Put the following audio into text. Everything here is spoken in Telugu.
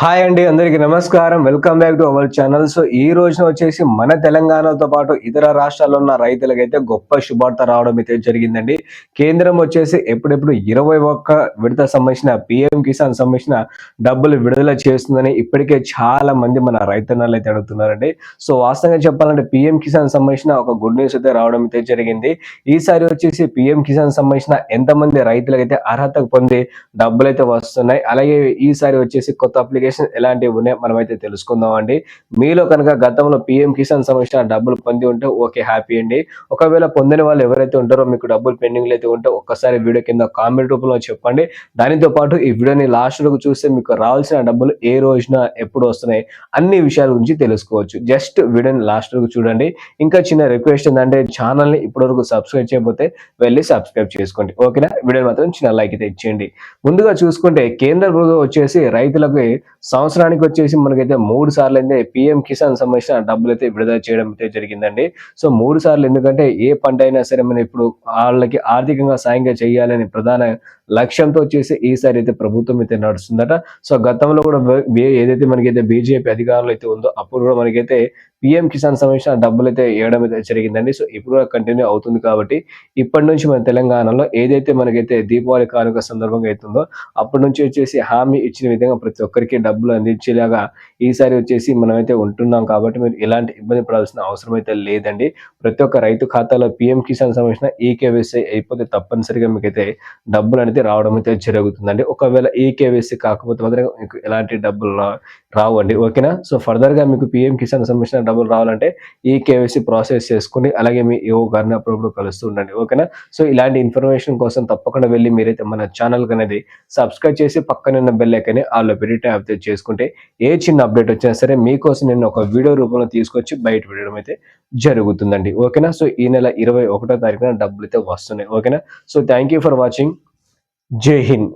హాయ్ అండి అందరికీ నమస్కారం. Welcome back to our channel. So ఈ రోజున వచ్చేసి మన తెలంగాణతో పాటు ఇతర రాష్ట్రాల్లో ఉన్న రైతులకైతే గొప్ప శుభార్త రావడం అయితే జరిగిందండి. కేంద్రం వచ్చేసి ఎప్పుడెప్పుడు ఇరవై ఒక్క విడత సంబంధించిన పిఎం కిసాన్ సంబంధించిన డబ్బులు విడుదల చేస్తుందని ఇప్పటికే చాలా మంది మన రైతన్నలు అయితే అడుగుతున్నారండి. సో వాస్తవంగా చెప్పాలంటే పిఎం కిసాన్ సంబంధించిన ఒక గుడ్ న్యూస్ అయితే రావడం అయితే జరిగింది. ఈసారి వచ్చేసి పిఎం కిసాన్ సంబంధించిన ఎంతమంది రైతులకైతే అర్హత పొంది డబ్బులు అయితే వస్తున్నాయి. అలాగే ఈసారి వచ్చేసి కొత్త అప్లికేషన్ ఎలాంటివి ఉన్నాయి మనం అయితే తెలుసుకుందాం అండి మీలో కనుక గతంలో పిఎం కిసాన్ సంబంధించిన డబ్బులు పొంది ఉంటే ఓకే హ్యాపీ అండి. ఒకవేళ పొందిన వాళ్ళు ఎవరైతే ఉంటారో మీకు డబ్బులు పెండింగ్లు అయితే ఉంటే ఒక్కసారి వీడియో కింద కామెంట్ రూపంలో చెప్పండి. దానితో పాటు ఈ వీడియోని లాస్ట్ వరకు చూస్తే మీకు రావాల్సిన డబ్బులు ఏ రోజున ఎప్పుడు వస్తున్నాయి అన్ని విషయాల గురించి తెలుసుకోవచ్చు. జస్ట్ వీడియోని లాస్ట్ వరకు చూడండి. ఇంకా చిన్న రిక్వెస్ట్ ఏంటంటే ఛానల్ని ఇప్పటివరకు సబ్స్క్రైబ్ చేయకపోతే వెళ్ళి సబ్స్క్రైబ్ చేసుకోండి. ఓకేనా? వీడియో మాత్రం చిన్న లైక్ అయితే ఇచ్చేయండి. ముందుగా చూసుకుంటే కేంద్ర ప్రభుత్వం వచ్చేసి రైతులకు సంవత్సరానికి వచ్చేసి మనకైతే మూడు సార్లు అయితే పిఎం కిసాన్ సంబంధించిన డబ్బులు అయితే విడుదల చేయడం అయితే జరిగిందండి. సో మూడు సార్లు ఎందుకంటే ఏ పంట అయినా సరే మనం ఇప్పుడు వాళ్ళకి ఆర్థికంగా సాయంగా చేయాలని ప్రధాన లక్ష్యంతో వచ్చేసి ఈసారి అయితే ప్రభుత్వం అయితే నడుస్తుందట. సో గతంలో కూడా ఏదైతే మనకైతే బీజేపీ అధికారులు అయితే ఉందో అప్పుడు కూడా మనకైతే పిఎం కిసాన్ సంబంధించిన డబ్బులు అయితే వేయడం అయితే జరిగిందండి. సో ఇప్పుడు కంటిన్యూ అవుతుంది కాబట్టి ఇప్పటి నుంచి మన తెలంగాణలో ఏదైతే మనకైతే దీపావళి కానుక సందర్భంగా అవుతుందో అప్పటి నుంచి వచ్చేసి హామీ ఇచ్చిన విధంగా ప్రతి ఒక్కరికి డబ్బులు అందించేలాగా ఈసారి వచ్చేసి మనమైతే ఉంటున్నాం కాబట్టి మీరు ఎలాంటి ఇబ్బంది పడాల్సిన అవసరం అయితే లేదండి. ప్రతి ఒక్క రైతు ఖాతాలో పిఎం కిసాన్ సంబంధించిన ఈకేవీసీ అయిపోతే తప్పనిసరిగా మీకైతే డబ్బులు అనేది రావడం అయితే జరుగుతుందండి. ఒకవేళ ఈకేవీసీ కాకపోతే మాత్రం మీకు ఎలాంటి డబ్బులు రావు రావండి ఓకేనా? సో ఫర్దర్గా మీకు పిఎం కిసాన్ సంబంధించిన డబ్బులు రావాలంటే ఈ కేవైసీ ప్రాసెస్ చేసుకుని అలాగే మీ ఏవో గారిని అప్పుడప్పుడు కలుస్తూ ఉండండి ఓకేనా? సో ఇలాంటి ఇన్ఫర్మేషన్ కోసం తప్పకుండా వెళ్ళి మీరైతే మన ఛానల్ అనేది సబ్స్క్రైబ్ చేసి పక్కన ఉన్న బెల్ ఐకనే ఆల్లో పెట్టి ట్యాప్ చేసుకుంటే ఏ చిన్న అప్డేట్ వచ్చినా సరే మీకోసం నేను ఒక వీడియో రూపంలో తీసుకొచ్చి బయట పెట్టడం అయితే జరుగుతుందండి ఓకేనా? సో ఈ నెల ఇరవై ఒకటో తారీఖున డబ్బులు అయితే వస్తున్నాయి ఓకేనా? So thank you for watching. జై హింద్.